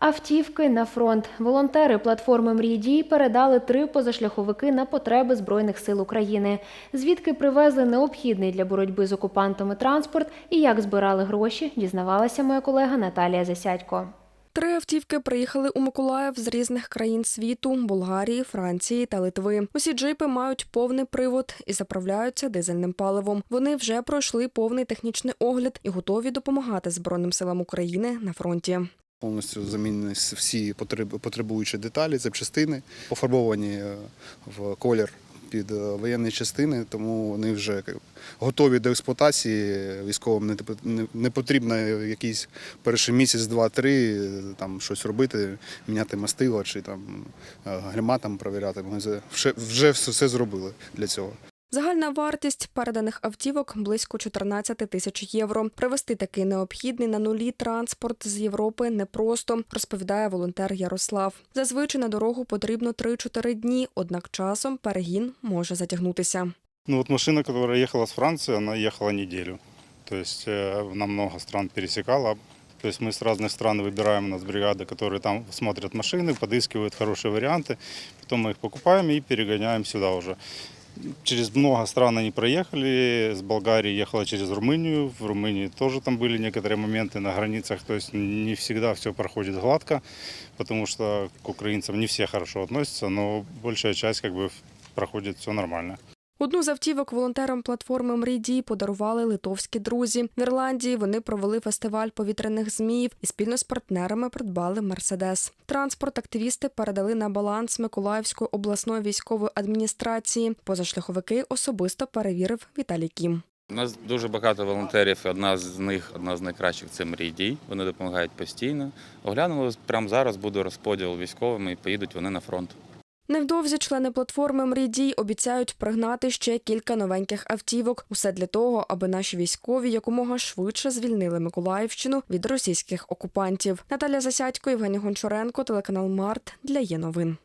Автівки на фронт. Волонтери платформи «Мрій дій» передали три позашляховики на потреби Збройних сил України. Звідки привезли необхідний для боротьби з окупантами транспорт і як збирали гроші, дізнавалася моя колега Наталія Засядько. Три автівки приїхали у Миколаїв з різних країн світу Болгарії, Франції та Литви. Усі джипи мають повний привод і заправляються дизельним паливом. Вони вже пройшли повний технічний огляд і готові допомагати Збройним силам України на фронті. Повністю замінені всі потреб- потребуючі деталі, запчастини, пофарбовані е, в колір під е, воєнні частини, тому вони вже готові до експлуатації. Військовим не потрібно якийсь перший місяць, два-три е, там щось робити, міняти мастило чи там гальма там перевіряти. Ми вже- все зробили для цього. Загальна вартість переданих автівок близько 14 тисяч євро. Привезти такий необхідний на нулі транспорт з Європи непросто, розповідає волонтер Ярослав. Зазвичай на дорогу потрібно 3-4 дні, однак часом перегін може затягнутися. Ну вот машина, которая ехала с Франции, она ехала неделю. То есть э, она много стран пересекала. То есть мы с разных стран выбираем у нас бригады, которые там смотрят машины, подыскивают хорошие варианты. Потом мы их покупаем и перегоняем сюда уже. Через много стран они проехали. С Болгарии ехала через Румынию. В Румынии тоже там были некоторые моменты на границах. То есть не всегда все проходит гладко, потому что к украинцам не все хорошо относятся, но большая часть как бы проходит все нормально. Одну з автівок волонтерам платформи «Мрій дій» подарували литовські друзі. В Ірландії вони провели фестиваль повітряних зміїв і спільно з партнерами придбали мерседес. Транспорт активісти передали на баланс Миколаївської обласної військової адміністрації. Позашляховики особисто перевірив Віталій Кім. У нас дуже багато волонтерів. Одна з них, одна з найкращих це мрій дій. Вони допомагають постійно. Оглянули прямо зараз буде розподіл військовими і поїдуть вони на фронт. Невдовзі члени платформи «Мрій дій» обіцяють пригнати ще кілька новеньких автівок. Усе для того, аби наші військові якомога швидше звільнили Миколаївщину від російських окупантів. Наталя Засядько, Євгеній Гончаренко, телеканал Март для є новин.